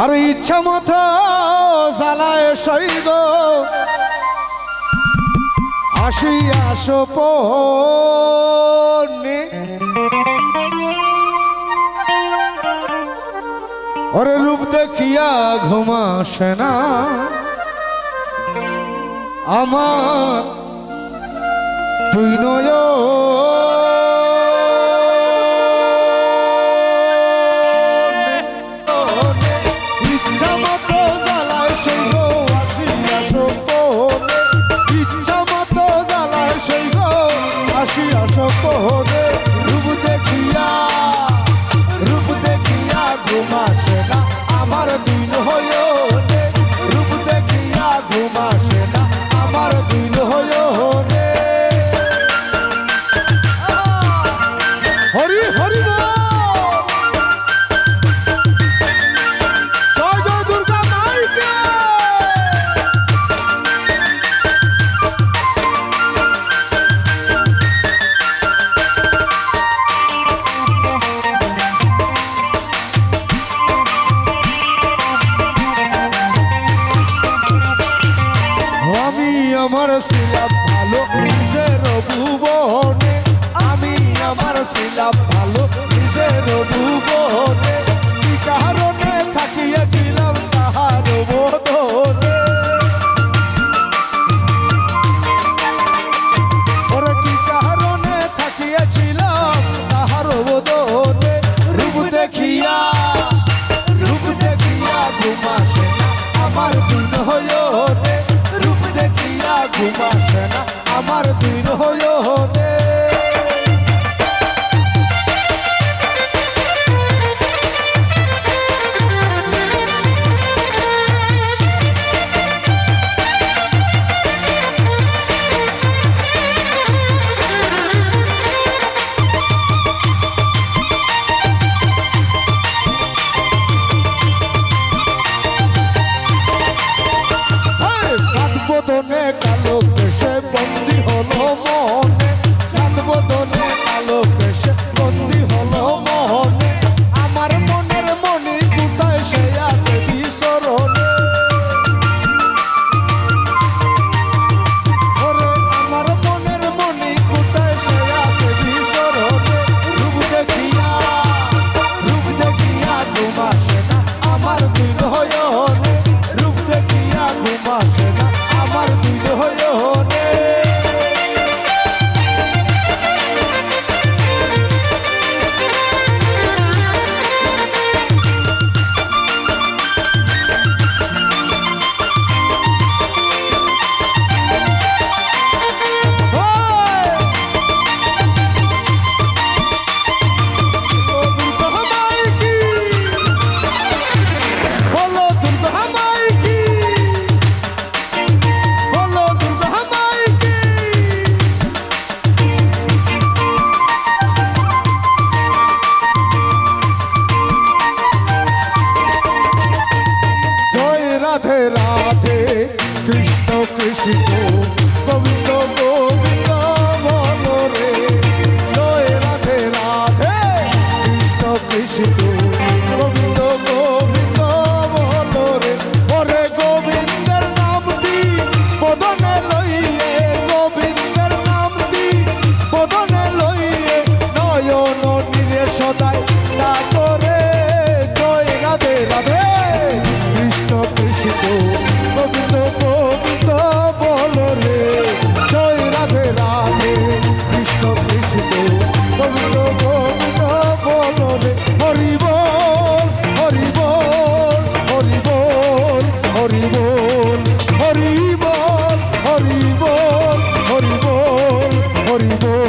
আর ইচ্ছা মতো জ্বালায় শৈব আসি আসো ওরে রূপ দেখিয়া ঘুমাসে না। আমার তুই নয় সপোহরে রূপ দেখিয়া রূপ দেখিয়া ঘুমাসে না। আমার দিন হয়ে রূপ দেখিয়া ঘুমাসে আমার ছিলাম ভালো নিজের ভুবনে আমি আমার ছিলাম ভালো নিজের ভুবনে বদনে কালো কৃষ্ণ কবিতা